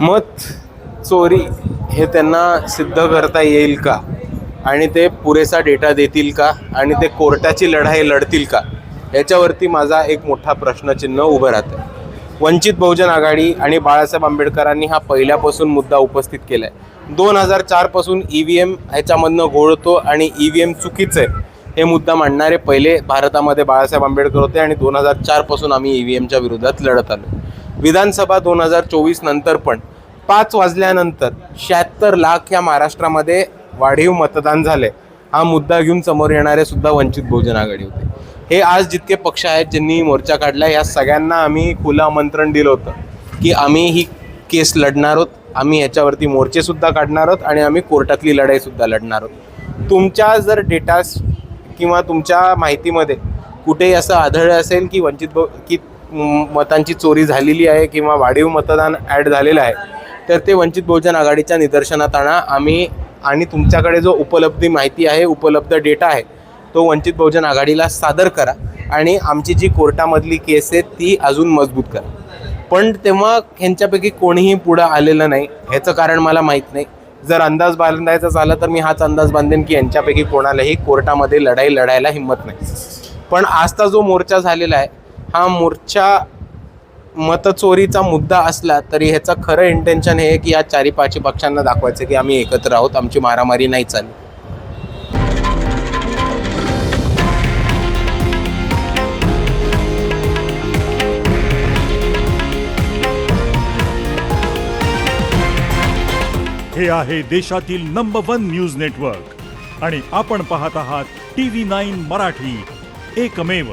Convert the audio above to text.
मत चोरी हे त्यांना सिद्ध करता येईल का? आणि ते पुरेसा डेटा देतील का? आणि ते कोर्टाची लढाई लढतील का? याच्यावरती माझा एक मोठा प्रश्नचिन्ह उभं राहतं वंचित बहुजन आघाडी आणि बाळासाहेब आंबेडकरांनी हा पहिल्यापासून मुद्दा उपस्थित केला आहे दोन हजार चारपासून ई व्ही एम ह्याच्यामधनं घोळतो आणि ई व्ही एम चुकीचं आहे हे मुद्दा मांडणारे पहिले भारतामध्ये बाळासाहेब आंबेडकर होते आणि दोन हजार चारपासून आम्ही ई व्ही एमच्या विरोधात लढत आलो विधानसभा दोन हजार चोवीस नंतर पण पाच वाजल्यानंतर शहात्तर लाख या महाराष्ट्रामध्ये वाढीव मतदान झाले. हा मुद्दा घेऊन समोर येणारे सुद्धा वंचित बहुजन आघाडी होते. हे आज जितके पक्ष आहेत ज्यांनी मोर्चा काढला या सगळ्यांना आम्ही खुलं आमंत्रण दिलं होतं की आम्ही ही केस लढणार आहोत. आम्ही ह्याच्यावरती मोर्चेसुद्धा काढणार आहोत आणि आम्ही कोर्टातली लढाईसुद्धा लढणार आहोत. तुमच्या जर डेटास किंवा तुमच्या माहितीमध्ये कुठेही असं आढळलं असेल की वंचित बहु की मतांची चोरी झालेली आहे किंवा वाढीव मतदान ॲड झालेलं आहे तर ते वंचित बहुजन आघाडीच्या निदर्शनात आणा. आम्ही आणि तुमच्याकडे जो उपलब्धी माहिती आहे उपलब्ध डेटा आहे तो वंचित बहुजन आघाडीला सादर करा आणि आमची जी कोर्टामधली केस आहे ती अजून मजबूत करा. पण तेव्हा ह्यांच्यापैकी कोणीही पुढं आलेलं नाही ह्याचं कारण मला माहीत नाही. जर अंदाज बांधायचा झाला तर मी हाच अंदाज बांधेन की यांच्यापैकी कोणालाही कोर्टामध्ये लढाई लढायला हिंमत नाही. पण आजचा जो मोर्चा झालेला आहे हा मोर्चा मतचोरीचा मुद्दा असला तरी ह्याचं खरं इंटेन्शन हे की या चारी पाचही पक्षांना दाखवायचं की आम्ही एकत्र आहोत आमची मारामारी नाही चालली. हे आहे देशातील नंबर वन न्यूज नेटवर्क आणि आपण पाहत आहात टी व्ही नाईन मराठी. एकमेव